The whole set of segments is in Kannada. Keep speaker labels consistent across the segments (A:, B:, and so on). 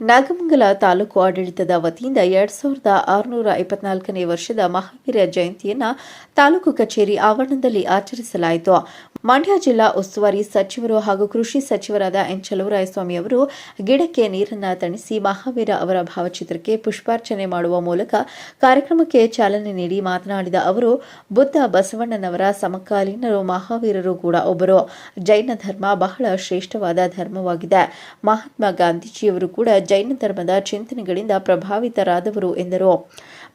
A: ನಾಗಮಂಗಲ ತಾಲೂಕು ಆಡಳಿತದ ವತಿಯಿಂದ ಎರಡ್ ಸಾವಿರದ ಆರುನೂರ ಇಪ್ಪತ್ನಾಲ್ಕನೇ ವರ್ಷದ ಮಹಾವೀರ ಜಯಂತಿಯನ್ನು ತಾಲೂಕು ಕಚೇರಿ ಆವರಣದಲ್ಲಿ ಆಚರಿಸಲಾಯಿತು. ಮಂಡ್ಯ ಜಿಲ್ಲಾ ಉಸ್ತುವಾರಿ ಸಚಿವರು ಹಾಗೂ ಕೃಷಿ ಸಚಿವರಾದ ಎನ್ ಚಲುವರಾಯಸ್ವಾಮಿ ಅವರು ಗಿಡಕ್ಕೆ ನೀರನ್ನು ತಣಿಸಿ ಮಹಾವೀರ ಅವರ ಭಾವಚಿತ್ರಕ್ಕೆ ಪುಷ್ಪಾರ್ಚನೆ ಮಾಡುವ ಮೂಲಕ ಕಾರ್ಯಕ್ರಮಕ್ಕೆ ಚಾಲನೆ ನೀಡಿ ಮಾತನಾಡಿದ ಅವರು, ಬುದ್ಧ ಬಸವಣ್ಣನವರ ಸಮಕಾಲೀನರು ಮಹಾವೀರರು ಕೂಡ ಒಬ್ಬರು. ಜೈನ ಧರ್ಮ ಬಹಳ ಶ್ರೇಷ್ಠವಾದ ಧರ್ಮವಾಗಿದೆ. ಮಹಾತ್ಮ ಗಾಂಧೀಜಿಯವರು ಕೂಡ ಜೈನ ಧರ್ಮದ ಚಿಂತನೆಗಳಿಂದ ಪ್ರಭಾವಿತರಾದವರು ಎಂದರು.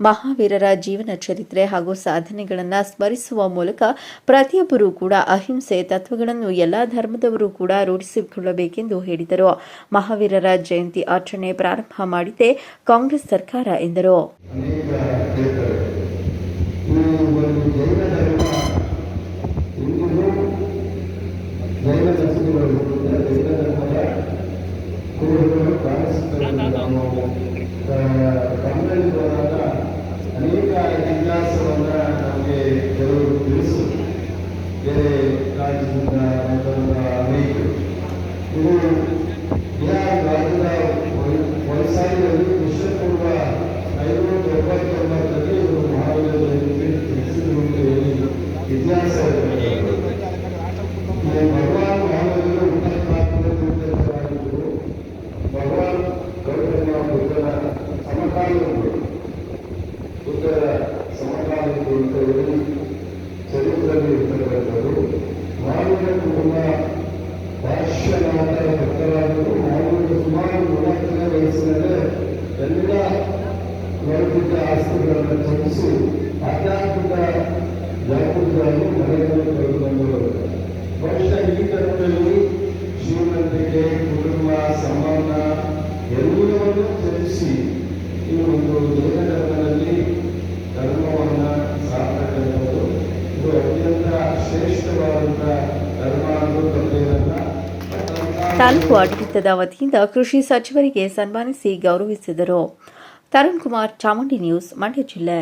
A: ಮಹಾವೀರರ ಜೀವನ ಚರಿತ್ರೆ ಹಾಗೂ ಸಾಧನೆಗಳನ್ನು ಸ್ಮರಿಸುವ ಮೂಲಕ ಪ್ರತಿಯೊಬ್ಬರೂ ಕೂಡ ಅಹಿಂಸೆ ತತ್ವಗಳನ್ನು ಎಲ್ಲ ಧರ್ಮದವರು ಕೂಡ ರೂಢಿಸಿಕೊಳ್ಳಬೇಕೆಂದು ಹೇಳಿದರು. ಮಹಾವೀರರ ಜಯಂತಿ ಆಚರಣೆ ಪ್ರಾರಂಭ ಮಾಡಿದ್ದೇ ಕಾಂಗ್ರೆಸ್ ಸರ್ಕಾರ ಎಂದರು
B: ಅನೇಕ ಹೇಳ್ತಾರೆ ಈ ಒಂದು ಜೈನ ಧರ್ಮ ಇಂದಿಗೂ ಜೈನ ದರ್ಶನಗಳು ಜೈನ ಧರ್ಮದ ಕುರುಹುಗಳು ಕಾಣಿಸುತ್ತವೆ ನಾವು ಕನ್ನಡಿ ಹೋದಾಗ ಅನೇಕ ಇತಿಹಾಸವನ್ನು ನಮಗೆ ಕೆಲವರು ತಿಳಿಸು ಬೇರೆ ರಾಜ್ಯದಿಂದ ಬಂದಂಥ ಅನೇಕರು. ಇದು ಬಿಹಾರ ರಾಜ್ಯದ ವಯಸ್ಸಾಗಿ ಕ್ರಿಸ್ತಪೂರ್ವ ಐನೂರ ತೊಂಬತ್ತೊಂಬತ್ತರಲ್ಲಿ ಇವರು ಮಹಾವೀರ ಜಯಂತಿ ಇತಿಹಾಸ ಭಗವಾನ್ ಮಹಾವೀರರು ತ್ಯಜಿಸಿ ಆಧ್ಯಾತ್ಮಿಕ ಜಾಗೃತರಾಗಿ ಮನೆಯನ್ನು ಕರೆದುಕೊಂಡರು ಬಹುಶಃ ಈ ಧರ್ಮದಲ್ಲಿ ಶ್ರೀಮಂತಿಕೆ, ಕುಟುಂಬ, ಸಂಬಂಧ ಎಲ್ಲವನ್ನು ತ್ಯಜಿಸಿ ಈ ಒಂದು ಜೈನ ಧರ್ಮವನ್ನು ಸಾರ್ತಕ್ಕಂಥದ್ದು ಇದು ಅತ್ಯಂತ ಶ್ರೇಷ್ಠವಾದಂಥ ಧರ್ಮ ಅನ್ನೋ ತಂದೆಯನ್ನ
A: ತಾಲೂಕು ಆಡಳಿತದ ವತಿಯಿಂದ ಕೃಷಿ ಸಚಿವರಿಗೆ ಸನ್ಮಾನಿಸಿ ಗೌರವಿಸಿದರು. ತರುಣ್ ಕುಮಾರ್ ಚಾಮುಂಡಿ ನ್ಯೂಸ್, ಮಂಡ್ಯ ಜಿಲ್ಲೆ.